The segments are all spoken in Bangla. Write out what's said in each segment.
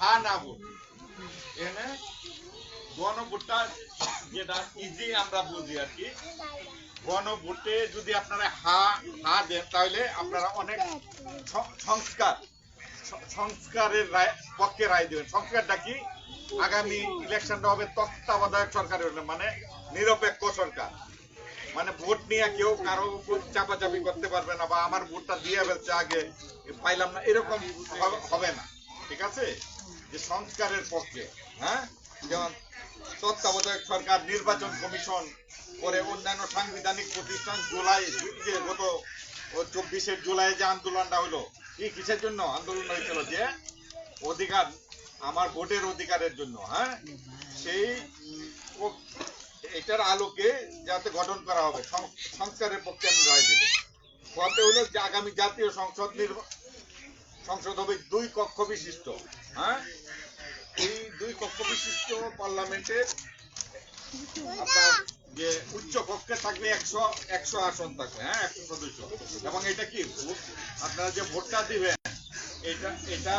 হা না ভোট এখানে গণভোটটা যেটা ইজি আমরা বুঝি আর কি। গণভোটে যদি আপনারা হা হা দেন তাহলে আপনারা অনেক সংস্কার সংস্কারের রায় পক্ষে রায় দেবেন। সংস্কারটা কি? আগামী ইলেকশনটা হবে তত্ত্বাবধায়ক সরকারের জন্য, মানে নিরপেক্ষ সরকার। মানে ভোট নিয়ে কেউ কারও চাপাচাপি করতে পারবে না বা আমার ভোটটা দিয়ে ফেলছে আগে পাইলাম না এরকম হবে না। ঠিক আছে? যে সংস্কারের পক্ষে হ্যাঁ? যেমন তত্ত্বাবধায়ক সরকার, নির্বাচন কমিশন করে অন্যান্য সাংবিধানিক প্রতিষ্ঠান জুলাই, যে গত চব্বিশে জুলাই যে আন্দোলনটা হলো, কি কিসের জন্য আন্দোলন হয়েছিল? যে অধিকার, আমার ভোটের অধিকারের জন্য হ্যাঁ? সেই এটার আলোকে যাতে গঠন করা হবে সংস্কারের পক্ষে আমি রায় দেবে। পথে হলো যে আগামী জাতীয় সংসদ নির্বা- সংসদ হবে দুই কক্ষ বিশিষ্ট হ্যাঁ? এই দুই কক্ষ বিশিষ্ট পার্লামেন্টের আপনার যে উচ্চ কক্ষে থাকবে একশো একশো আসন থাকবে হ্যাঁ? একশো সদস্য। এবং এটা কি? আপনারা যে ভোটটা দিবেন, এটা এটা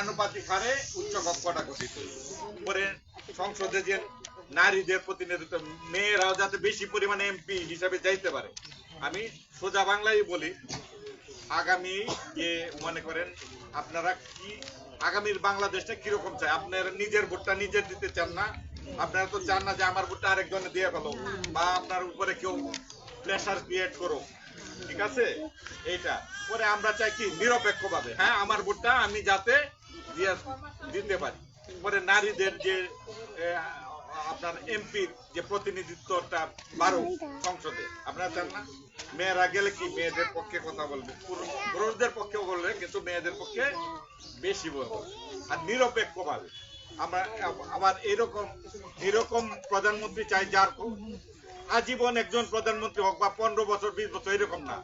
আনুপাতিক হারে উচ্চ কক্ষটা গঠিত। পরে সংসদে যে নারীদের প্রতিনিধিত্ব, মেয়েরাও যাতে বেশি পরিমাণে এমপি হিসাবে যাইতে পারে। আমি সোজা বাংলায় বলি আগামী যে মনে করেন আপনারা কি, আগামীর বাংলাদেশটা কীরকম চাই আপনারা নিজের ভোটটা নিজের দিতে চান না? আপনারা তো চান না যে আমার ভোটটা আরেকজনে দিয়ে ফেলো। বা আপনার উপরে কেউ প্রেশার ক্রিয়েট করো ঠিক আছে? এইটা। পরে আমরা চাই কি? নিরপেক্ষ ভাবে হ্যাঁ আমার ভোটটা আমি যাতে দিতে পারি। পরে নারীদের যে আপনার এমপির যে প্রতিনিধিত্বটা বারো সংসদে। আপনারা চান না? মেয়েরা গেলে কি মেয়েদের পক্ষে কথা বলবে? পুরুষদের পক্ষেও বলবে, কিন্তু মেয়েদের পক্ষে বেশি বলবে। আর নিরপেক্ষ ভাবে আমরা আবার এরকম এরকম প্রধানমন্ত্রী চাই যার আজীবন একজন প্রধানমন্ত্রী হোক বা পনেরো বছর, বিশ বছর, এরকম না।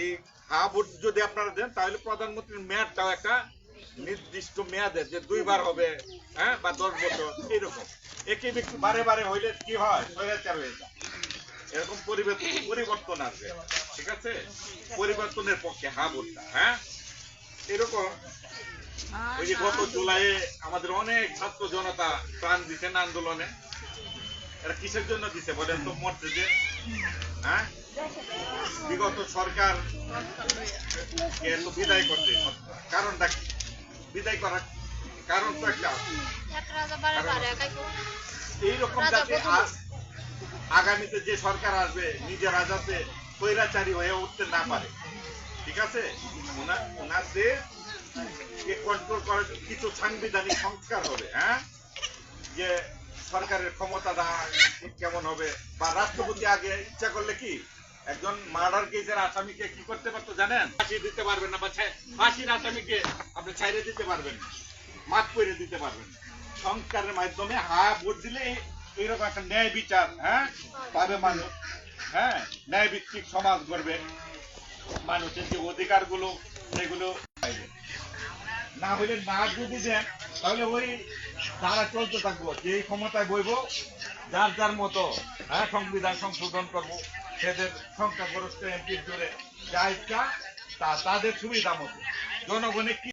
এই হা ভোট যদি আপনারা দেন, তাহলে প্রধানমন্ত্রীর মেয়াদটাও একটা নির্দিষ্ট মেয়াদে যে দুইবার হবে হ্যাঁ বা দশ বছর এরকম একই ব্যক্তি বারে বারে হইলে কি হয়? স্বৈরাচার হয়ে যায়। এরকম পরিবর্তন আসবে। ঠিক আছে? পরিবর্তনের পক্ষে হা ভোটটা হ্যাঁ? এরকম। ওই যে গত জুলাইয়ে আমাদের অনেক ছাত্র জনতা প্রাণ দিচ্ছেন আন্দোলনে। এরা কিসের জন্য দিছে বলেন তো মরছে যে হ্যাঁ? বিগত সরকার বিদায় করতে কারণটা কি? বিদায় করার কারণ তো একটা এইরকম যাতে আগামীতে যে সরকার আসবে নিজেরা যাতে স্বৈরাচারী হয়ে উঠতে না পারে। ঠিক আছে? ওনাদের কন্ট্রোল করার কিছু সাংবিধানিক সংস্কার হবে হ্যাঁ? যে সরকারের ক্ষমতাটা কেমন হবে বা রাষ্ট্রপতি আগে ইচ্ছা করলে কি একজন মার্ডার কেসের আসামিকে কি করতে পারতো জানেন? ফাঁসি দিতে পারবেন না, বা ফাঁসির আসামিকে আপনি ছাইড়ে দিতে পারবেন মাফ করে দিতে পারবেন সংস্কারের মাধ্যমে হা ভোট দিলে এইরকম একটা ন্যায় বিচার হ্যাঁ? পাবে মানুষ হ্যাঁ? ন্যায় ভিত্তিক সমাজ গড়বে। মানুষের যে অধিকারগুলো, সেগুলো পাইবে। না হলে না যদি দেন, তাহলে ওই তারা চলতে থাকব যে ক্ষমতায় বইব যার যার মতো হ্যাঁ সংবিধান সংশোধন করব, সেদের সংখ্যাগরিষ্ঠ এমপির জোরে যা ইচ্ছা তা, তাদের সুবিধা মতো। জনগণের কি